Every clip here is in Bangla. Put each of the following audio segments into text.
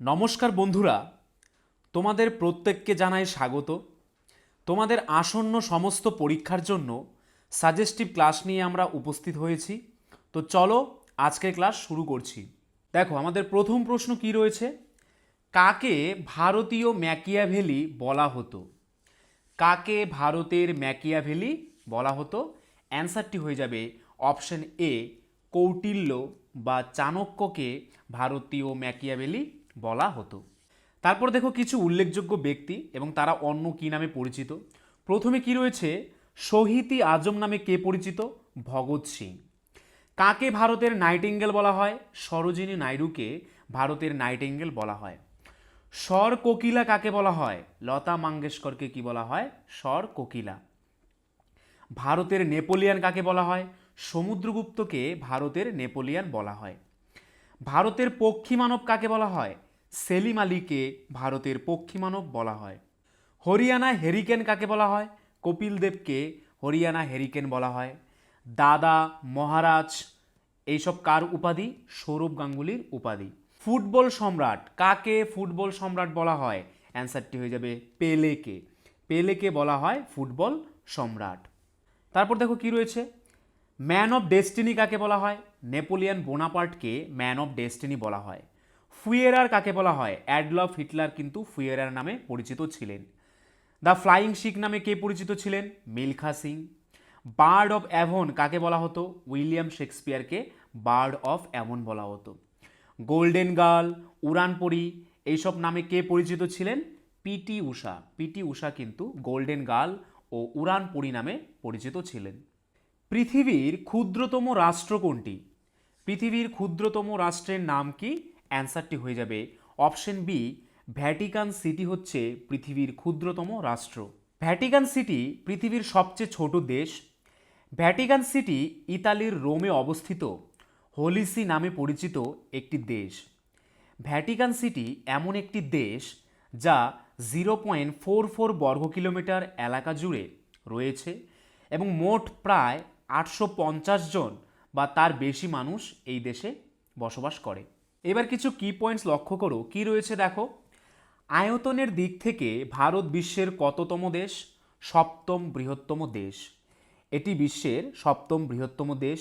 নমস্কার বন্ধুরা, তোমাদের প্রত্যেককে জানাই স্বাগত। তোমাদের আসন্ন সমস্ত পরীক্ষার জন্য সাজেস্টিভ ক্লাস নিয়ে আমরা উপস্থিত হয়েছি। তো চলো আজকের ক্লাস শুরু করছি। দেখো, আমাদের প্রথম প্রশ্ন কি রয়েছে? কাকে ভারতীয় ম্যাকিয়াভেলি বলা হতো? কাকে ভারতের ম্যাকিয়াভেলি বলা হতো? অ্যান্সারটি হয়ে যাবে অপশন এ, কৌটিল্য বা চাণক্যকে ভারতীয় ম্যাকিয়াভেলি বলা হতো। তারপর দেখো কিছু উল্লেখযোগ্য ব্যক্তি এবং তারা অন্য কী নামে পরিচিত। প্রথমে কি রয়েছে? শহীদি আজম নামে কে পরিচিত? ভগৎ সিং। কাকে ভারতের নাইটিঙ্গেল বলা হয়? সরোজিনী নাইডুকে ভারতের নাইটিঙ্গেল বলা হয়। স্বর কোকিলা কাকে বলা হয়? লতা মঙ্গেশকরকে কি বলা হয়? স্বর কোকিলা। ভারতের নেপোলিয়ান কাকে বলা হয়? সমুদ্রগুপ্তকে ভারতের নেপোলিয়ান বলা হয়। ভারতের পক্ষী মানব কাকে বলা হয়? সেলিম আলীকে ভারতের পক্ষী মানব বলা হয়। হরিয়ানা হেরিকেন কাকে বলা হয়? কপিল দেবকে হরিয়ানা হেরিকেন বলা হয়। দাদা মহারাজ, এইসব কার উপাধি? সৌরভ গাঙ্গুলির উপাধি। ফুটবল সম্রাট, কাকে ফুটবল সম্রাট বলা হয়? অ্যান্সারটি হয়ে যাবে পেলেকে। পেলেকে বলা হয় ফুটবল সম্রাট। তারপর দেখো কি রয়েছে? ম্যান অফ ডেস্টিনি কাকে বলা হয়? নেপোলিয়ান বোনাপার্টকে ম্যান অফ ডেস্টিনি বলা হয়। ফুয়েরার কাকে বলা হয়? অ্যাডলফ হিটলার কিন্তু ফুয়েরার নামে পরিচিত ছিলেন। দ্য ফ্লাইং শিখ নামে কে পরিচিত ছিলেন? Milkha Singh. Bard of Avon কাকে বলা হতো? উইলিয়াম শেক্সপিয়ারকে বার্ড অফ অ্যাভন বলা হতো। গোল্ডেন গার্ল উড়ানপরি এইসব নামে কে পরিচিত ছিলেন? পিটি উষা। পিটি উষা কিন্তু গোল্ডেন গার্ল ও উড়ানপরি নামে পরিচিত ছিলেন। পৃথিবীর ক্ষুদ্রতম রাষ্ট্র কোনটি? পৃথিবীর ক্ষুদ্রতম রাষ্ট্রের নাম কি? অ্যান্সারটি হয়ে যাবে অপশন বি, ভ্যাটিকান সিটি হচ্ছে পৃথিবীর ক্ষুদ্রতম রাষ্ট্র। ভ্যাটিকান সিটি পৃথিবীর সবচেয়ে ছোট দেশ। ভ্যাটিকান সিটি ইতালির রোমে অবস্থিত। হোলিসি নামে পরিচিত একটি দেশ। ভ্যাটিকান সিটি এমন একটি দেশ যা জিরো পয়েন্ট ফোর ফোর বর্গ কিলোমিটার এলাকা জুড়ে রয়েছে এবং মোট প্রায় আটশো পঞ্চাশ জন বা তার বেশি মানুষ এই দেশে বসবাস করে। এবার কিছু কি পয়েন্টস লক্ষ্য করো। কি রয়েছে দেখো? আয়তনের দিক থেকে ভারত বিশ্বের কততম দেশ? সপ্তম বৃহত্তম দেশ। এটি বিশ্বের সপ্তম বৃহত্তম দেশ।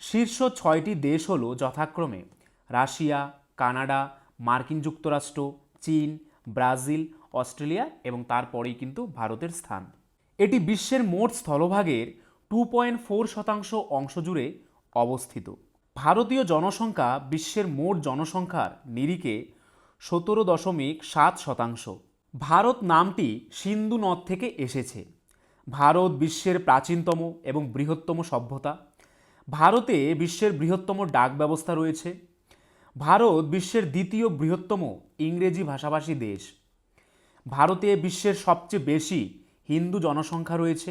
শীর্ষ ছয়টি দেশ হলো যথাক্রমে রাশিয়া, কানাডা, মার্কিন যুক্তরাষ্ট্র, চীন, ব্রাজিল, অস্ট্রেলিয়া এবং তারপরেই কিন্তু ভারতের স্থান। এটি বিশ্বের মোট স্থলভাগের টু পয়েন্ট ফোর শতাংশ অংশ জুড়ে অবস্থিত। ভারতীয় জনসংখ্যা বিশ্বের মোট জনসংখ্যার নিরিখে সতেরো দশমিক সাত শতাংশ। ভারত নামটি সিন্ধু নদ থেকে এসেছে। ভারত বিশ্বের প্রাচীনতম এবং বৃহত্তম সভ্যতা। ভারতে বিশ্বের বৃহত্তম ডাক ব্যবস্থা রয়েছে। ভারত বিশ্বের দ্বিতীয় বৃহত্তম ইংরেজি ভাষাভাষী দেশ। ভারতে বিশ্বের সবচেয়ে বেশি হিন্দু জনসংখ্যা রয়েছে।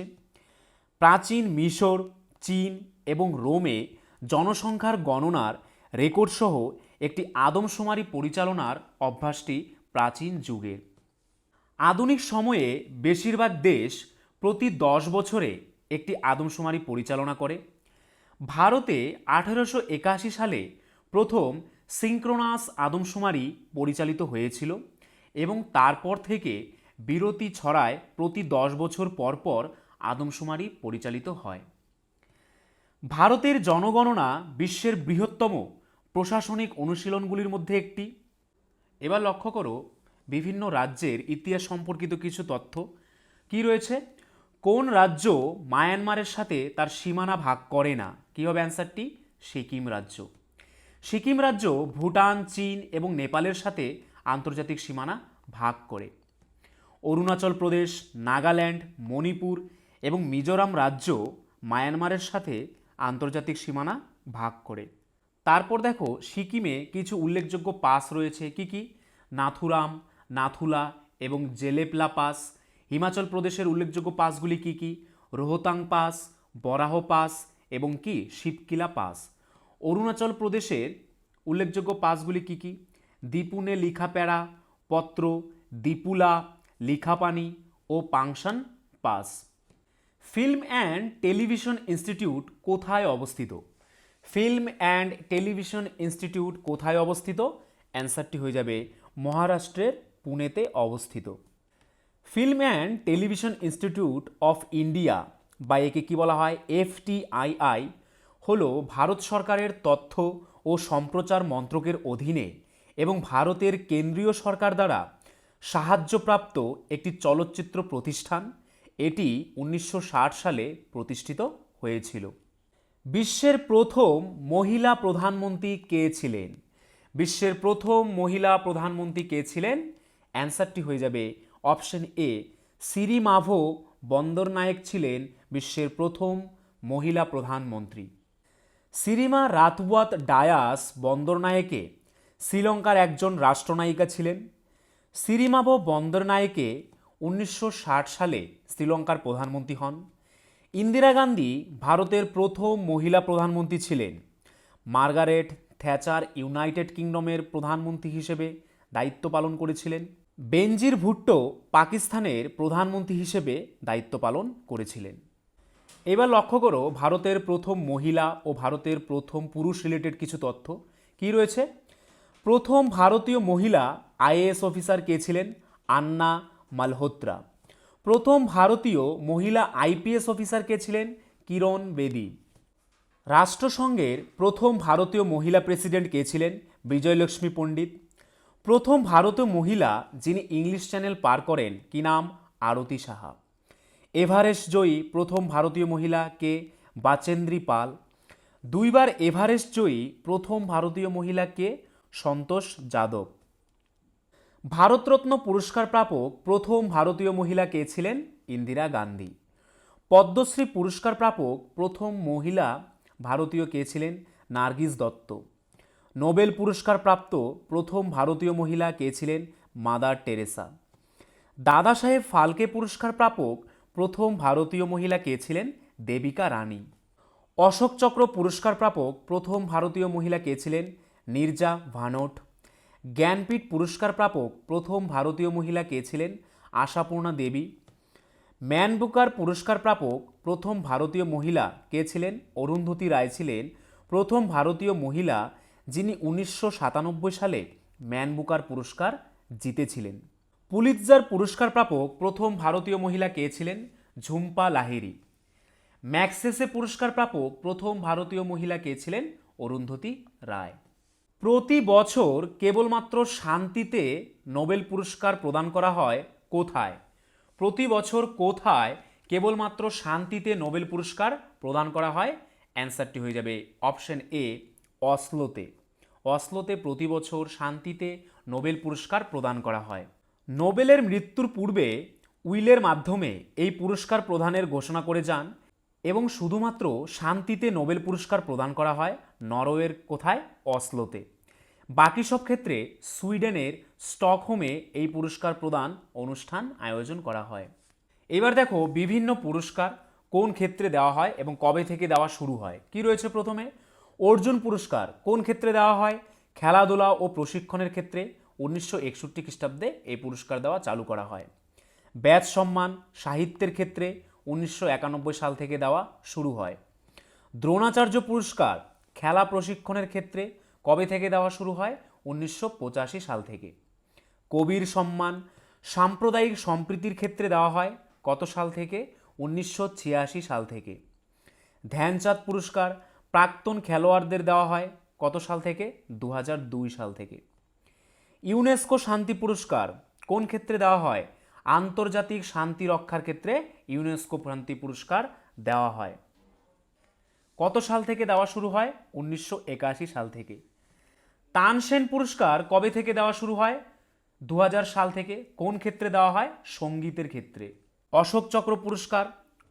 প্রাচীন মিশর, চীন এবং রোমে জনসংখ্যার গণনার রেকর্ডসহ একটি আদমশুমারি পরিচালনার অভ্যাসটি প্রাচীন যুগের। আধুনিক সময়ে বেশিরভাগ দেশ প্রতি দশ বছরে একটি আদমশুমারি পরিচালনা করে। ভারতে আঠেরোশো একাশি সালে প্রথম সিঙ্ক্রোনাস আদমশুমারি পরিচালিত হয়েছিল এবং তারপর থেকে বিরতি ছড়ায় প্রতি দশ বছর পর পর আদমশুমারি পরিচালিত হয়। ভারতের জনগণনা বিশ্বের বৃহত্তম প্রশাসনিক অনুশীলনগুলির মধ্যে একটি। এবার লক্ষ্য করো বিভিন্ন রাজ্যের ইতিহাস সম্পর্কিত কিছু তথ্য। কি রয়েছে? কোন রাজ্য মায়ানমারের সাথে তার সীমানা ভাগ করে না? কী হবে অ্যান্সারটি? সিকিম রাজ্য। সিকিম রাজ্য ভুটান, চীন এবং নেপালের সাথে আন্তর্জাতিক সীমানা ভাগ করে। অরুণাচল প্রদেশ, নাগাল্যান্ড, মণিপুর এবং মিজোরাম রাজ্য মায়ানমারের সাথে আন্তর্জাতিক সীমানা ভাগ করে। তারপর দেখো, সিকিমে কিছু উল্লেখযোগ্য পাস রয়েছে। কি কি? নাথুরাম, নাথুলা এবং জেলেপলা পাস। হিমাচল প্রদেশের উল্লেখযোগ্য পাসগুলি কি কি? রোহতাং পাস, বরাহ পাস এবং কি? শিবকিলা পাস। অরুণাচল প্রদেশের উল্লেখযোগ্য পাসগুলি কি কি? দীপুনে লিখাপ্যাড়া পত্র দীপুলা লিখাপানি ও পাংশান পাস। ফিল্ম অ্যান্ড টেলিভিশন ইনস্টিটিউট কোথায় অবস্থিত? ফিল্ম অ্যান্ড টেলিভিশন ইনস্টিটিউট কোথায় অবস্থিত? অ্যান্সারটি হয়ে যাবে মহারাষ্ট্রের পুনেতে অবস্থিত। Film and Television Institute of India, বা একে কী বলা হয়? এফটিআইআই, হল ভারত সরকারের তথ্য ও সম্প্রচার মন্ত্রকের অধীনে এবং ভারতের কেন্দ্রীয় সরকার দ্বারা সাহায্যপ্রাপ্ত একটি চলচ্চিত্র প্রতিষ্ঠান। এটি উনিশশো ষাট সালে প্রতিষ্ঠিত হয়েছিল। বিশ্বের প্রথম মহিলা প্রধানমন্ত্রী কে ছিলেন? বিশ্বের প্রথম মহিলা প্রধানমন্ত্রী কে ছিলেন? অ্যান্সারটি হয়ে যাবে অপশন এ। সিরিমাভো বন্দরনায়েক ছিলেন বিশ্বের প্রথম মহিলা প্রধানমন্ত্রী। সিরিমা রাতওয়াত ডায়াস বন্দরনায়েকে শ্রীলঙ্কার একজন রাষ্ট্রনায়িকা ছিলেন। সিরিমাভো বন্দরনায়েকে উনিশশো ষাট সালে শ্রীলঙ্কার প্রধানমন্ত্রী হন। ইন্দিরা গান্ধী ভারতের প্রথম মহিলা প্রধানমন্ত্রী ছিলেন। মার্গারেট থ্যাচার ইউনাইটেড কিংডমের প্রধানমন্ত্রী হিসেবে দায়িত্ব পালন করেছিলেন। বেনজির ভুট্টো পাকিস্তানের প্রধানমন্ত্রী হিসেবে দায়িত্ব পালন করেছিলেন। এবার লক্ষ্য করো, ভারতের প্রথম মহিলা ও ভারতের প্রথম পুরুষ রিলেটেড কিছু তথ্য। কি রয়েছে? প্রথম ভারতীয় মহিলা আইএএস অফিসার কে ছিলেন? আন্না মালহোত্রা। প্রথম ভারতীয় মহিলা আইপিএস অফিসার কে ছিলেন? কিরণ বেদী। রাষ্ট্রসংঘের প্রথম ভারতীয় মহিলা প্রেসিডেন্ট কে ছিলেন? বিজয়লক্ষ্মী পণ্ডিত। প্রথম ভারতীয় মহিলা যিনি ইংলিশ চ্যানেল পার করেন, কি নাম? আরতি সাহা। এভারেস্ট জয়ী প্রথম ভারতীয় মহিলা কে? বাচেন্দ্রী পাল। দুইবার এভারেস্ট জয়ী প্রথম ভারতীয় মহিলা কে? সন্তোষ যাদব। ভারতরত্ন পুরস্কার প্রাপক প্রথম ভারতীয় মহিলা কে ছিলেন? ইন্দিরা গান্ধী। পদ্মশ্রী পুরস্কার প্রাপক প্রথম মহিলা ভারতীয় কে ছিলেন? নার্গিস দত্ত। নোবেল পুরস্কার প্রাপ্ত প্রথম ভারতীয় মহিলা কে ছিলেন? Mother Teresa. দাদা সাহেব ফালকে পুরস্কার প্রাপক প্রথম ভারতীয় মহিলা কে ছিলেন? দেবিকা রানী অশোক চক্র পুরস্কার প্রাপক প্রথম ভারতীয় মহিলা কে ছিলেন? নির্জা ভানট জ্ঞানপীঠ পুরস্কার প্রাপক প্রথম ভারতীয় মহিলা কে ছিলেন? আশাপূর্ণা দেবী। ম্যান বুকার পুরস্কার প্রাপক প্রথম ভারতীয় মহিলা কে ছিলেন? অরুন্ধতী রায় ছিলেন। প্রথম ভারতীয় মহিলা যিনি উনিশশো সাতানব্বই সালে ম্যান বুকার পুরস্কার জিতেছিলেন। পুলিৎজার পুরস্কার প্রাপক প্রথম ভারতীয় মহিলা কে ছিলেন? ঝুম্পা লাহিরি ম্যাক্সেসে পুরস্কার প্রাপক প্রথম ভারতীয় মহিলা কে ছিলেন? অরুন্ধতী রায়। প্রতি বছর কেবলমাত্র শান্তিতে নোবেল পুরস্কার প্রদান করা হয় কোথায়? প্রতি বছর কোথায় কেবলমাত্র শান্তিতে নোবেল পুরস্কার প্রদান করা হয়? অ্যান্সারটি হয়ে যাবে অপশন এ, অসলোতে। অসলোতে প্রতি বছর শান্তিতে নোবেল পুরস্কার প্রদান করা হয়। নোবেলের মৃত্যুর পূর্বে উইলের মাধ্যমে এই পুরস্কার প্রদানের ঘোষণা করে যান এবং শুধুমাত্র শান্তিতে নোবেল পুরস্কার প্রদান করা হয় নরওয়ের কোথায়? অসলোতে। বাকি সব ক্ষেত্রে সুইডেনের স্টকহোমে এই পুরস্কার প্রদান অনুষ্ঠান আয়োজন করা হয়। এবার দেখো বিভিন্ন পুরস্কার কোন ক্ষেত্রে দেওয়া হয় এবং কবে থেকে দেওয়া শুরু হয়। কি রয়েছে প্রথমে? অর্জুন পুরস্কার কোন ক্ষেত্রে দেওয়া হয়? খেলাধুলা ও প্রশিক্ষণের ক্ষেত্রে উনিশশো একষট্টি খ্রিস্টাব্দে এই পুরস্কার দেওয়া চালু করা হয়। ব্যাচ সম্মান, সাহিত্যের ক্ষেত্রে উনিশশো একানব্বই সাল থেকে দেওয়া শুরু হয়। দ্রোণাচার্য পুরস্কার খেলা প্রশিক্ষণের ক্ষেত্রে কবে থেকে দেওয়া শুরু হয়? উনিশশো পঁচাশি সাল থেকে। কবির সম্মান, সাম্প্রদায়িক সম্প্রীতির ক্ষেত্রে দেওয়া হয় কত সাল থেকে? উনিশশো ছিয়াশি সাল থেকে। ধ্যানচাঁদ পুরস্কার, প্রাক্তন খেলোয়াড়দের দেওয়া হয় কত সাল থেকে? দু হাজার দুই সাল থেকে। ইউনেস্কো শান্তি পুরস্কার কোন ক্ষেত্রে দেওয়া হয়? আন্তর্জাতিক শান্তি রক্ষার ক্ষেত্রে ইউনেস্কো শান্তি পুরস্কার দেওয়া হয়। কত সাল থেকে দেওয়া শুরু হয়? উনিশশো একাশি সাল থেকে। তানসেন পুরস্কার কবে থেকে দেওয়া শুরু হয়? দু হাজার সাল থেকে। কোন ক্ষেত্রে দেওয়া হয়? সঙ্গীতের ক্ষেত্রে। অশোক চক্র পুরস্কার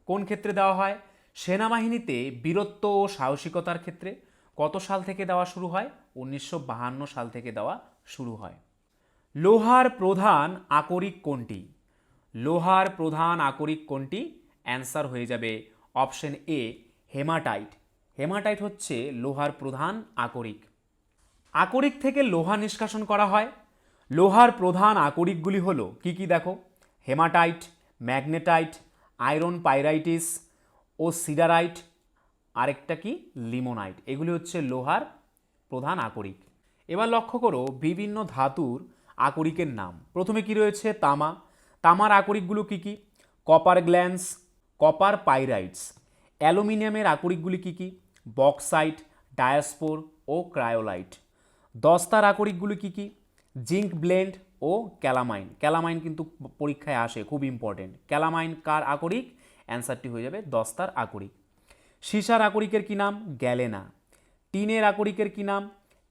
কোন ক্ষেত্রে দেওয়া হয়? সেনাবাহিনীতে বীরত্ব ও সাহসিকতার ক্ষেত্রে কত সাল থেকে দেওয়া শুরু হয়? উনিশশো সাল থেকে দেওয়া শুরু হয়। লোহার প্রধান আকরিক কোনটি? লোহার প্রধান আকরিক কোনটি? অ্যান্সার হয়ে যাবে অপশন এ, হেমাটাইট। হেমাটাইট হচ্ছে লোহার প্রধান আকরিক। আকরিক থেকে লোহা নিষ্কাশন করা হয়। লোহার প্রধান আকরিকগুলি হলো, কি কি দেখো? হেমাটাইট, ম্যাগনেটাইট, আয়রন পাইরাইটিস ও সিডারাইট। আরেকটা কি? লিমোনাইট। এগুলি হচ্ছে লোহার প্রধান আকরিক। এবার লক্ষ্য করো, বিভিন্ন ধাতুর আকরিকের নাম। প্রথমে কি রয়েছে? তামা। তামার আকরিকগুলো কি কি? কপার গ্ল্যান্স কপার পাইরাইটস অ্যালুমিনিয়ামের আকরিকগুলি কি কি? বক্সাইট ডায়াস্পোর ও ক্রায়োলাইট দস্তার আকরিকগুলি কি কি? জিঙ্ক ব্লেন্ড ও ক্যালামাইন ক্যালামাইন কিন্তু পরীক্ষায় আসে, খুব ইম্পর্টেন্ট ক্যালামাইন কার আকরিক? অ্যান্সারটি হয়ে যাবে দস্তার আকরিক। সীসার আকরিকের কি নাম? গ্যালেনা টিনের আকরিকের কি নাম?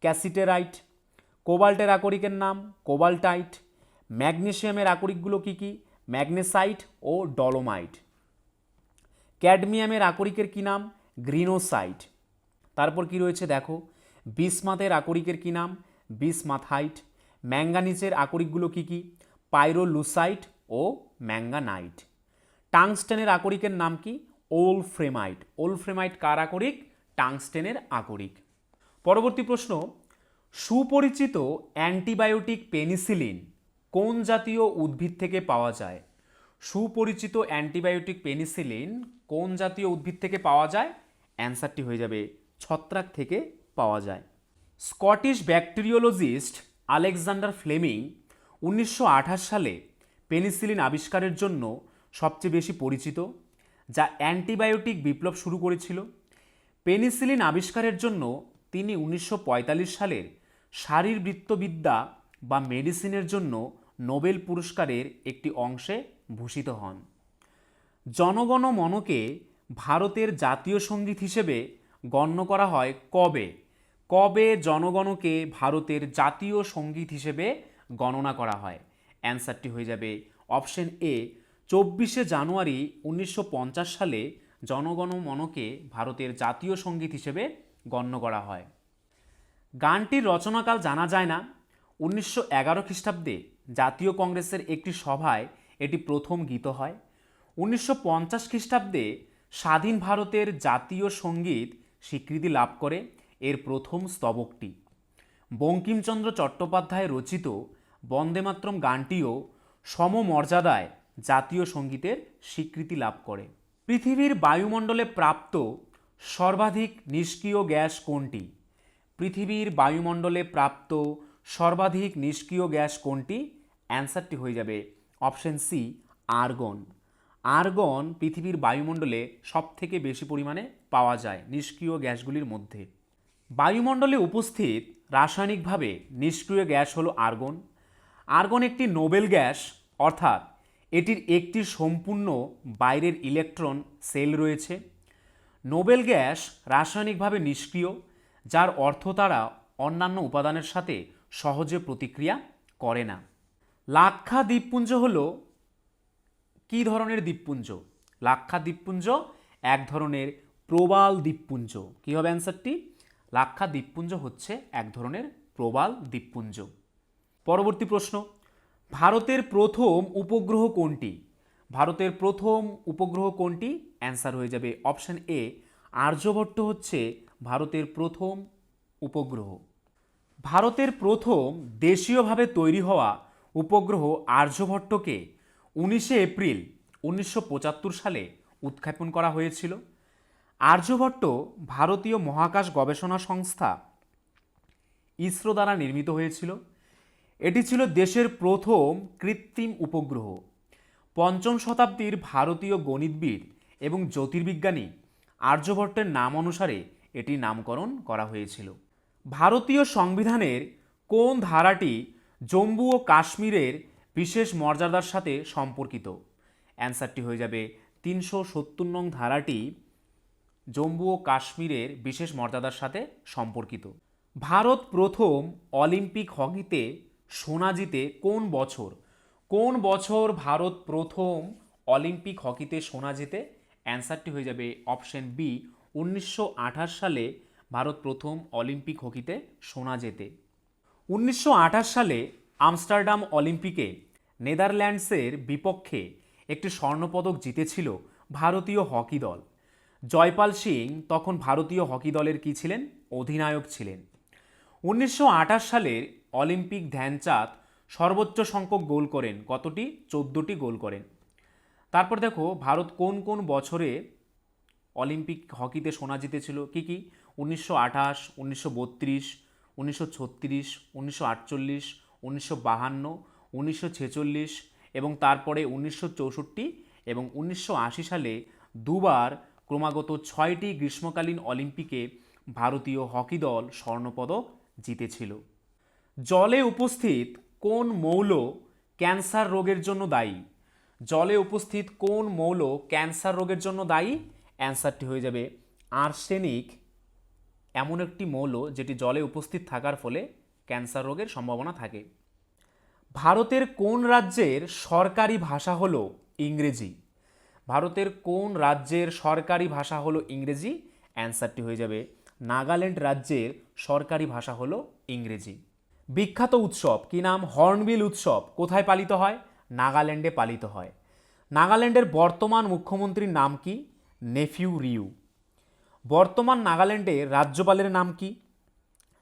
ক্যাসিটেরাইট কোবাল্টের আকরিকের নাম? কোবাল্টাইট ম্যাগনেসিয়ামের আকরিকগুলো কি কি? ম্যাগনেসাইট ও ডলোমাইট। ক্যাডমিয়ামের আকরিকের কি নাম? গ্রিনোসাইট। তারপর কি রয়েছে দেখো? বিসমাতের আকরিকের কি নাম? বিসমাথাইট। ম্যাঙ্গানিজের আকরিকগুলো কি কি? পাইরোলুসাইট ও ম্যাঙ্গানাইট। টাংস্টেনের আকরিকের নাম কি? ওলফ্রেমাইট। ওলফ্রেমাইট কার আকরিক? টাংস্টেনের আকরিক। পরবর্তী প্রশ্ন, সুপরিচিত অ্যান্টিবায়োটিক পেনিসিলিন কোন জাতীয় উদ্ভিদ থেকে পাওয়া যায়? সুপরিচিত অ্যান্টিবায়োটিক পেনিসিলিন কোন জাতীয় উদ্ভিদ থেকে পাওয়া যায়? অ্যান্সারটি হয়ে যাবে ছত্রাক থেকে পাওয়া যায়। স্কটিশ ব্যাকটেরিওলজিস্ট আলেকজান্ডার ফ্লেমিং উনিশশো আঠাশ সালে পেনিসিলিন আবিষ্কারের জন্য সবচেয়ে বেশি পরিচিত, যা অ্যান্টিবায়োটিক বিপ্লব শুরু করেছিল। পেনিসিলিন আবিষ্কারের জন্য তিনি উনিশশো পঁয়তাল্লিশ সালের শারীরবৃত্তবিদ্যা বা মেডিসিনের জন্য নোবেল পুরস্কারের একটি অংশে ভূষিত হন। জনগণ মনকে ভারতের জাতীয় সংগীত হিসেবে গণ্য করা হয় কবে? কবে জনগণকে ভারতের জাতীয় সংগীত হিসেবে গণনা করা হয়? অ্যান্সারটি হয়ে যাবে অপশন এ। চব্বিশে জানুয়ারি উনিশশো পঞ্চাশ সালে জনগণ মনকে ভারতের জাতীয় সংগীত হিসেবে গণ্য করা হয়। গানটির রচনাকাল জানা যায় না। উনিশশো এগারো খ্রিস্টাব্দে জাতীয় কংগ্রেসের একটি সভায় এটি প্রথম গীত হয়। উনিশশো পঞ্চাশ খ্রিস্টাব্দে স্বাধীন ভারতের জাতীয় সংগীত স্বীকৃতি লাভ করে এর প্রথম স্তবকটি। বঙ্কিমচন্দ্র চট্টোপাধ্যায় রচিত বন্দেমাতরম গানটিও সমমর্যাদায় জাতীয় সঙ্গীতের স্বীকৃতি লাভ করে। পৃথিবীর বায়ুমণ্ডলে প্রাপ্ত সর্বাধিক নিষ্ক্রিয় গ্যাস কোনটি? পৃথিবীর বায়ুমণ্ডলে প্রাপ্ত সর্বাধিক নিষ্ক্রিয় গ্যাস কোনটি? অ্যান্সারটি হয়ে যাবে অপশন সি, আর্গন। আর্গন পৃথিবীর বায়ুমণ্ডলে সবথেকে বেশি পরিমাণে পাওয়া যায় নিষ্ক্রিয় গ্যাসগুলির মধ্যে। বায়ুমণ্ডলে উপস্থিত রাসায়নিকভাবে নিষ্ক্রিয় গ্যাস হলো আর্গন। আর্গন একটি নোবেল গ্যাস, অর্থাৎ এটির একটি সম্পূর্ণ বাইরের ইলেকট্রন সেল রয়েছে। নোবেল গ্যাস রাসায়নিকভাবে নিষ্ক্রিয়, যার অর্থ তারা অন্যান্য উপাদানের সাথে সহজে প্রতিক্রিয়া করে না। লাক্ষা দ্বীপপুঞ্জ হল কী ধরনের দ্বীপপুঞ্জ? লাক্ষা দ্বীপপুঞ্জ এক ধরনের প্রবাল দ্বীপপুঞ্জ। কী হবে অ্যান্সারটি? লাক্ষা দ্বীপপুঞ্জ হচ্ছে এক ধরনের প্রবাল দ্বীপপুঞ্জ। পরবর্তী প্রশ্ন, ভারতের প্রথম উপগ্রহ কোনটি? ভারতের প্রথম উপগ্রহ কোনটি? অ্যান্সার হয়ে যাবে অপশন এ, আর্যভট্ট হচ্ছে ভারতের প্রথম উপগ্রহ। ভারতের প্রথম দেশীয়ভাবে তৈরি হওয়া উপগ্রহ আর্যভট্টকে উনিশে এপ্রিল উনিশশো পঁচাত্তর সালে উৎক্ষেপণ করা হয়েছিল। আর্যভট্ট ভারতীয় মহাকাশ গবেষণা সংস্থা ইসরো দ্বারা নির্মিত হয়েছিল। এটি ছিল দেশের প্রথম কৃত্রিম উপগ্রহ। পঞ্চম শতাব্দীর ভারতীয় গণিতবিদ এবং জ্যোতির্বিজ্ঞানী আর্যভট্টের নাম অনুসারে এটি নামকরণ করা হয়েছিল। ভারতীয় সংবিধানের কোন ধারাটি জম্মু ও কাশ্মীরের বিশেষ মর্যাদার সাথে সম্পর্কিত? অ্যান্সারটি হয়ে যাবে তিনশো সত্তর নং ধারাটি জম্মু ও কাশ্মীরের বিশেষ মর্যাদার সাথে সম্পর্কিত। ভারত প্রথম অলিম্পিক হকিতে সোনা জিতে কোন বছর? কোন বছর ভারত প্রথম অলিম্পিক হকিতে সোনা জিতে? অ্যান্সারটি হয়ে যাবে অপশন বি, উনিশশো আঠাশ সালে ভারত প্রথম অলিম্পিক হকিতে সোনা জেতে। উনিশশো আঠাশ সালে আমস্টারডাম অলিম্পিকে নেদারল্যান্ডসের বিপক্ষে একটি স্বর্ণপদক জিতেছিল ভারতীয় হকি দল। জয়পাল সিং তখন ভারতীয় হকি দলের কী ছিলেন? অধিনায়ক ছিলেন। উনিশশো আঠাশ সালের অলিম্পিক ধ্যানচাঁদ সর্বোচ্চ সংখ্যক গোল করেন। কতটি? চোদ্দোটি গোল করেন। তারপর দেখো, ভারত কোন কোন বছরে অলিম্পিক হকিতে সোনা জিতেছিল? কি কি? উনিশশো আঠাশ, উনিশশো বত্রিশ, উনিশশো ছত্রিশ, উনিশশো আটচল্লিশ, উনিশশো বাহান্ন, উনিশশো ছেচল্লিশ এবং তারপরে উনিশশো চৌষট্টি এবং উনিশশো আশি সালে দুবার ক্রমাগত ছয়টি গ্রীষ্মকালীন অলিম্পিকে ভারতীয় হকি দল স্বর্ণপদক জিতেছিল। জলে উপস্থিত কোন মৌল ক্যান্সার রোগের জন্য দায়ী? জলে উপস্থিত কোন মৌল ক্যান্সার রোগের জন্য দায়ী? অ্যান্সারটি হয়ে যাবে আর্সেনিক এমন একটি মৌল যেটি জলে উপস্থিত থাকার ফলে ক্যান্সার রোগের সম্ভাবনা থাকে। ভারতের কোন রাজ্যের সরকারি ভাষা হলো ইংরেজি? ভারতের কোন রাজ্যের সরকারি ভাষা হলো ইংরেজি? অ্যান্সারটি হয়ে যাবে, নাগাল্যান্ড রাজ্যের সরকারি ভাষা হলো ইংরেজি। বিখ্যাত উৎসব, কি নাম? হর্নবিল উৎসব, কোথায় পালিত হয়? নাগাল্যান্ডে পালিত হয়। নাগাল্যান্ডের বর্তমান মুখ্যমন্ত্রীর নাম কি? নেফিউ রিউ। বর্তমান নাগাল্যান্ডে রাজ্যপালের নাম কি?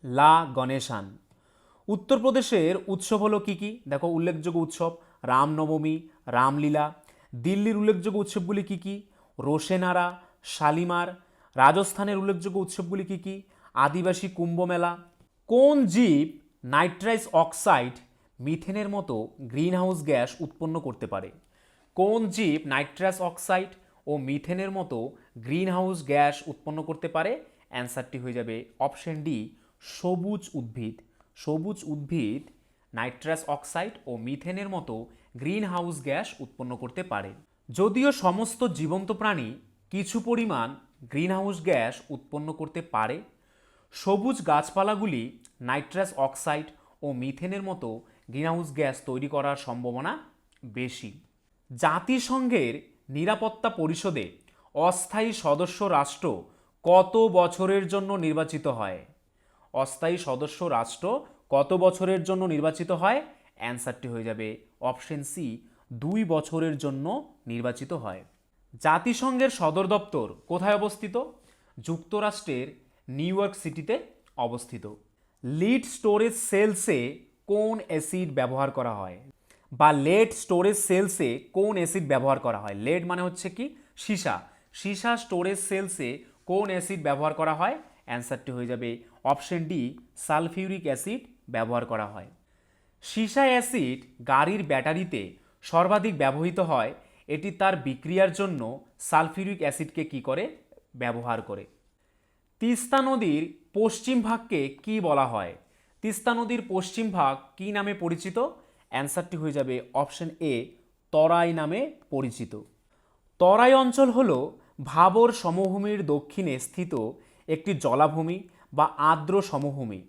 লা গণেশান। উত্তরপ্রদেশের উৎসব হলো কি কি? দেখো, উল্লেখযোগ্য উৎসব, রামনবমী, রামলীলা। দিল্লির উল্লেখযোগ্য উৎসবগুলি কি কি? রোশেনারা, শালিমার। রাজস্থানের উল্লেখযোগ্য উৎসবগুলি কি কি? আদিবাসী কুম্ভ মেলা কোন জীব নাইট্রাইস অক্সাইড মিথেনের মতো গ্রিনহাউস গ্যাস উৎপন্ন করতে পারে? কোন জীব নাইট্রাস অক্সাইড ও মিথেনের মতো গ্রিনহাউস গ্যাস উৎপন্ন করতে পারে। অ্যান্সারটি হয়ে যাবে অপশন ডি, সবুজ উদ্ভিদ। সবুজ উদ্ভিদ নাইট্রাস অক্সাইড ও মিথেনের মতো গ্রিনহাউস গ্যাস উৎপন্ন করতে পারে। যদিও সমস্ত জীবন্ত প্রাণী কিছু পরিমাণ গ্রিনহাউস গ্যাস উৎপন্ন করতে পারে, সবুজ গাছপালাগুলি নাইট্রাস অক্সাইড ও মিথেনের মতো গ্রিনহাউস গ্যাস তৈরি করার সম্ভাবনা বেশি। জাতিসংঘের নিরাপত্তা পরিষদে অস্থায়ী সদস্য রাষ্ট্র কত বছরের জন্য নির্বাচিত হয়? অস্থায়ী সদস্য রাষ্ট্র কত বছরের জন্য নির্বাচিত হয়? অ্যান্সারটি হয়ে যাবে অপশন সি, দুই বছরের জন্য নির্বাচিত হয়। জাতিসংঘের সদর দপ্তর কোথায় অবস্থিত? যুক্তরাষ্ট্রের নিউ ইয়র্ক সিটিতে অবস্থিত। লিড স্টোরেজ সেলসে কোন অ্যাসিড ব্যবহার করা হয়? বা লেড স্টোরেজ সেলসে কোন অ্যাসিড ব্যবহার করা হয়? লেড মানে হচ্ছে কি? সীসা। সীসা স্টোরেজ সেলসে কোন অ্যাসিড ব্যবহার করা হয়? অ্যান্সারটি হয়ে যাবে অপশন ডি সালফিউরিক অ্যাসিড ব্যবহার করা হয়। সীসা অ্যাসিড গাড়ির ব্যাটারিতে সর্বাধিক ব্যবহৃত হয়, এটি তার বিক্রিয়ার জন্য সালফিউরিক অ্যাসিডকে কি করে? ব্যবহার করে। তিস্তা নদীর পশ্চিম ভাগকে কি বলা হয়? তিস্তা নদীর পশ্চিম ভাগ কি নামে পরিচিত? অ্যান্সারটি হয়ে যাবে অপশন এ, তরাই নামে পরিচিত। তরাই অঞ্চল হল ভাবর সমভূমির দক্ষিণে স্থিত একটি জলাভূমি বা আর্দ্র সমভূমি।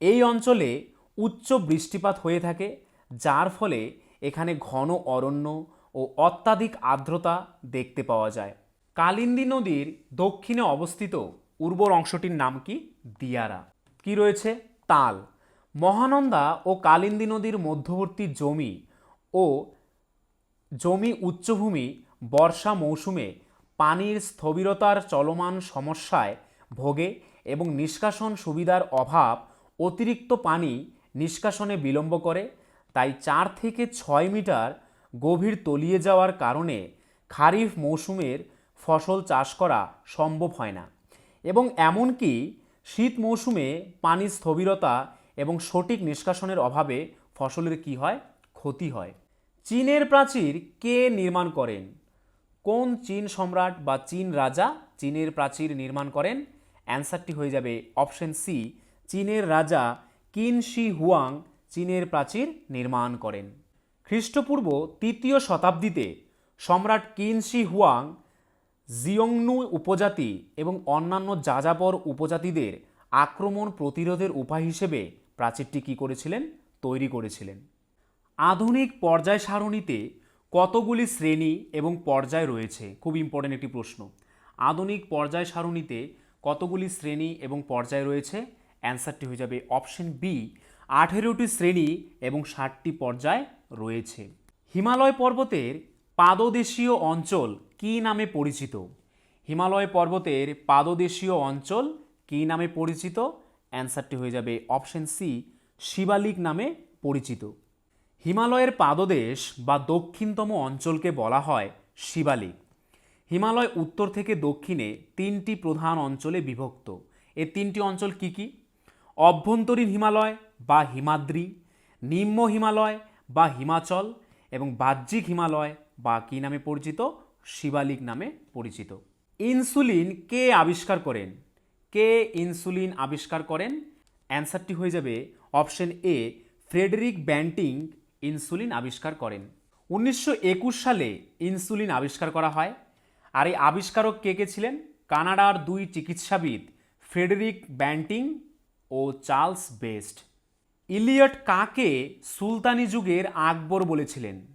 এই অঞ্চলে উচ্চ বৃষ্টিপাত হয়ে থাকে, যার ফলে এখানে ঘন অরণ্য ও অত্যাধিক আর্দ্রতা দেখতে পাওয়া যায়। কালিন্দী নদীর দক্ষিণে অবস্থিত উর্বর অংশটির নাম কি? দিয়ারা। কি রয়েছে? তাল। মহানন্দা ও কালিন্দী নদীর মধ্যবর্তী জমি ও জমি উচ্চভূমি বর্ষা মৌসুমে পানির স্থবিরতার চলমান সমস্যায় ভোগে এবং নিষ্কাশন সুবিধার অভাব অতিরিক্ত পানি নিষ্কাশনে বিলম্ব করে, তাই চার থেকে ছয় মিটার গভীর তলিয়ে যাওয়ার কারণে খারিফ মৌসুমের ফসল চাষ করা সম্ভব হয় না। এবং এমনকি শীত মৌসুমে পানির স্থবিরতা এবং সঠিক নিষ্কাশনের অভাবে ফসলের কি হয়? ক্ষতি হয়। চীনের প্রাচীর কে নির্মাণ করেন? কোন চীন সম্রাট বা চীন রাজা চীনের প্রাচীর নির্মাণ করেন? অ্যান্সারটি হয়ে যাবে অপশন সি, চীনের রাজা কিন শি হুয়াং চীনের প্রাচীর নির্মাণ করেন। খ্রিস্টপূর্ব তৃতীয় শতাব্দীতে সম্রাট কিন শি হুয়াং জিয়ংনু উপজাতি এবং অন্যান্য যাযাবর উপজাতিদের আক্রমণ প্রতিরোধের উপায় হিসেবে প্রাচীরটি কী করেছিলেন? তৈরি করেছিলেন। আধুনিক পর্যায় সারণীতে কতগুলি শ্রেণি এবং পর্যায় রয়েছে? খুব ইম্পর্টেন্ট একটি প্রশ্ন। আধুনিক পর্যায় সারণীতে কতগুলি শ্রেণি এবং পর্যায় রয়েছে? অ্যান্সারটি হয়ে যাবে অপশন বি আঠেরোটি শ্রেণি এবং ষাটটি পর্যায় রয়েছে। হিমালয় পর্বতের পাদদেশীয় অঞ্চল কী নামে পরিচিত? হিমালয় পর্বতের পাদদেশীয় অঞ্চল কী নামে পরিচিত? অ্যান্সারটি হয়ে যাবে অপশন সি, শিবালিক নামে পরিচিত। হিমালয়ের পাদদেশ বা দক্ষিণতম অঞ্চলকে বলা হয় শিবালিক। হিমালয় উত্তর থেকে দক্ষিণে তিনটি প্রধান অঞ্চলে বিভক্ত। এ তিনটি অঞ্চল কি কি? অভ্যন্তরীণ হিমালয় বা হিমাদ্রি, নিম্ন হিমালয় বা হিমাচল এবং বাহ্যিক হিমালয় বা কী নামে পরিচিত? শিবালিক নামে পরিচিত। ইনসুলিন কে আবিষ্কার করেন? কে ইনসুলিন আবিষ্কার করেন? অ্যান্সারটি হয়ে যাবে option A, Frederick Banting insulin আবিষ্কার করেন। উনিশশো একুশ সালে ইনসুলিন আবিষ্কার করা হয়। আর এই আবিষ্কারক কে কে ছিলেন? কানাডার দুই চিকিৎসাবিদ, ফ্রেডরিক ব্যান্টিং ও চার্লস বেস্ট। ইলিয়ট কাকে সুলতানি যুগের আকবর বলেছিলেন?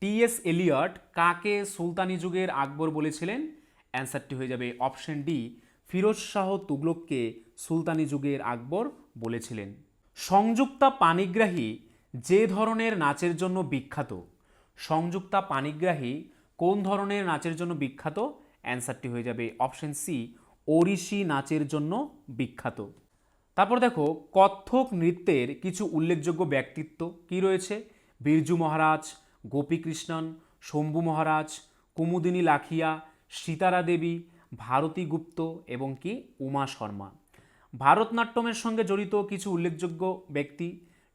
টিএস এলিয়ট কাকে সুলতানি যুগের আকবর বলেছিলেন? অ্যান্সারটি হয়ে যাবে অপশন ডি ফিরোজ শাহ তুগলককে সুলতানি যুগের আকবর বলেছিলেন। সংযুক্তা পানিগ্রাহী যে ধরনের নাচের জন্য বিখ্যাত, সংযুক্তা পানিগ্রাহী কোন ধরনের নাচের জন্য বিখ্যাত? অ্যান্সারটি হয়ে যাবে অপশন সি, ওড়িশি নাচের জন্য বিখ্যাত। তারপর দেখো কত্থক নৃত্যের কিছু উল্লেখযোগ্য ব্যক্তিত্ব কি রয়েছে? বিরজু মহারাজ, গোপীকৃষ্ণন, শম্ভু মহারাজ, কুমুদিনী লাখিয়া সীতারা দেবী ভারতী গুপ্ত এবং কি উমা শর্মা। ভারতনাট্যমের সঙ্গে জড়িত কিছু উল্লেখযোগ্য ব্যক্তি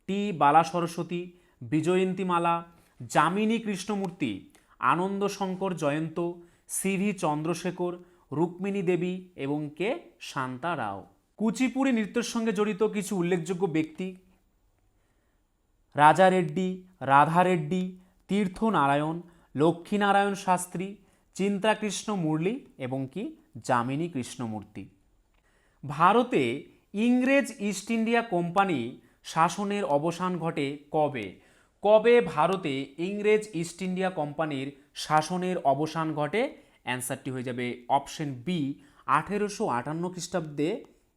T Bala Saraswati Vyjayanthimala Yamini Krishnamurthy, Anand Shankar Jayant, C V Chandrasekhar, Rukmini Devi এবং কে? শান্তা রাও। কুচিপুড়ি নৃত্যের সঙ্গে জড়িত কিছু উল্লেখযোগ্য ব্যক্তি রাজা রেড্ডি, রাধা রেড্ডি তীর্থ নারায়ণ লক্ষ্মীনারায়ণ শাস্ত্রী চিন্তাকৃষ্ণ মুরলী এবং কি যামিনী কৃষ্ণমূর্তি। ভারতে ইংরেজ ইস্ট ইন্ডিয়া কোম্পানি শাসনের অবসান ঘটে কবে? কবে ভারতে ইংরেজ ইস্ট ইন্ডিয়া কোম্পানির শাসনের অবসান ঘটে? অ্যান্সারটি হয়ে যাবে অপশন বি আঠেরোশো আটান্ন খ্রিস্টাব্দে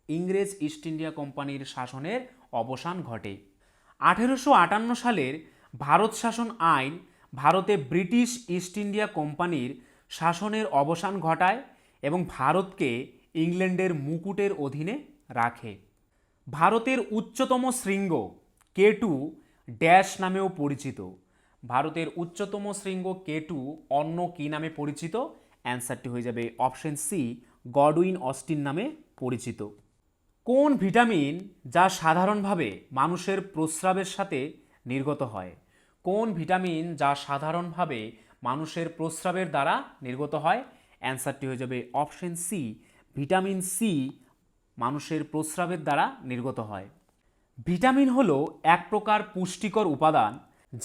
ইংরেজ ইস্ট ইন্ডিয়া কোম্পানির শাসনের অবসান ঘটে। আঠেরোশো আটান্ন সালের ভারত শাসন আইন ভারতে ব্রিটিশ ইস্ট ইন্ডিয়া কোম্পানির শাসনের অবসান ঘটায় এবং ভারতকে ইংল্যান্ডের মুকুটের অধীনে রাখে। ভারতের উচ্চতম শৃঙ্গ কে টু ড্যাশ নামেও পরিচিত। ভারতের উচ্চতম শৃঙ্গ কে টু অন্য কী নামে পরিচিত? অ্যান্সারটি হয়ে যাবে অপশন সি, গডউইন অস্টিন নামে পরিচিত। কোন ভিটামিন যা সাধারণভাবে মানুষের প্রস্রাবের সাথে নির্গত হয়? কোন ভিটামিন যা সাধারণভাবে মানুষের প্রস্রাবের দ্বারা নির্গত হয়। অ্যান্সারটি হয়ে যাবে অপশন সি, ভিটামিন সি মানুষের প্রস্রাবের দ্বারা নির্গত হয়। ভিটামিন হলো এক প্রকার পুষ্টিকর উপাদান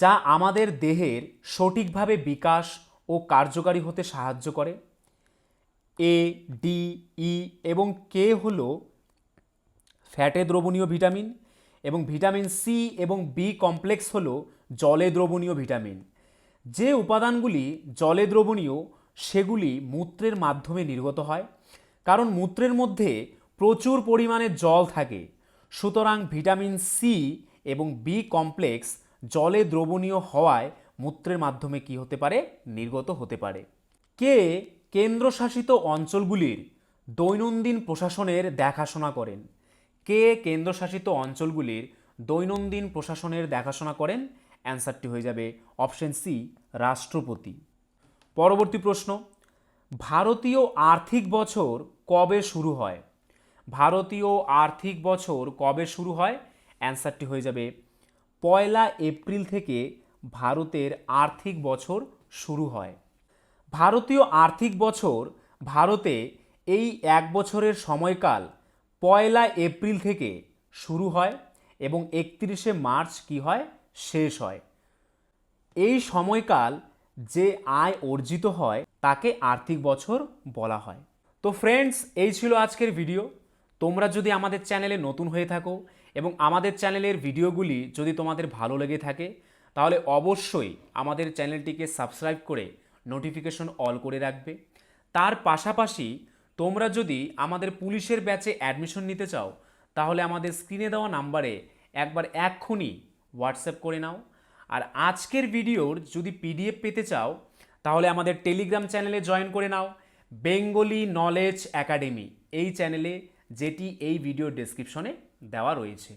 যা আমাদের দেহের সঠিকভাবে বিকাশ ও কার্যকারী হতে সাহায্য করে। এ, ডি, ই এবং কে হল ফ্যাটে দ্রবণীয় ভিটামিন এবং ভিটামিন সি এবং বি কমপ্লেক্স হল জলে দ্রবণীয় ভিটামিন। যে উপাদানগুলি জলে দ্রবণীয়, সেগুলি মূত্রের মাধ্যমে নির্গত হয়। কারণ মূত্রের মধ্যে প্রচুর পরিমাণে জল থাকে। সুতরাং ভিটামিন সি এবং বি কমপ্লেক্স জলে দ্রবণীয় হওয়ায় মূত্রের মাধ্যমে কি হতে পারে? নির্গত হতে পারে। কে কেন্দ্রশাসিত অঞ্চলগুলির দৈনন্দিন প্রশাসনের দেখাশোনা করেন? কে কেন্দ্রশাসিত অঞ্চলগুলির দৈনন্দিন প্রশাসনের দেখাশোনা করেন? অ্যান্সারটি হয়ে যাবে অপশন সি, রাষ্ট্রপতি। পরবর্তী প্রশ্ন, ভারতীয় আর্থিক বছর কবে শুরু হয়? ভারতীয় আর্থিক বছর কবে শুরু হয়? অ্যান্সারটি হয়ে যাবে পয়লা এপ্রিল থেকে ভারতের আর্থিক বছর শুরু হয়। ভারতীয় আর্থিক বছর ভারতে এই এক বছরের সময়কাল পয়লা এপ্রিল থেকে শুরু হয় এবং একত্রিশে মার্চ কি হয়? শেষ হয়। এই সময়কাল যে আয় অর্জিত হয়, তাকে আর্থিক বছর বলা হয়। তো ফ্রেন্ডস এই ছিল আজকের ভিডিও তোমরা যদি আমাদের চ্যানেলে নতুন হয়ে থাকো এবং আমাদের চ্যানেলের ভিডিওগুলি যদি তোমাদের ভালো লেগে থাকে, তাহলে অবশ্যই আমাদের চ্যানেলটিকে সাবস্ক্রাইব করে নোটিফিকেশন অল করে রাখবে। তার পাশাপাশি তোমরা যদি আমাদের পুলিশের ব্যাচে অ্যাডমিশন নিতে চাও, তাহলে আমাদের স্ক্রিনে দেওয়া নাম্বারে একবার এক্ষুনি হোয়াটসঅ্যাপ করে নাও। আর আজকের ভিডিওর যদি পিডিএফ পেতে চাও, তাহলে আমাদের টেলিগ্রাম চ্যানেলে জয়েন করে নাও বেঙ্গলি নলেজ একাডেমি এই চ্যানেলে যেটি এই ভিডিও ডেসক্রিপশনে দেওয়া রয়েছে।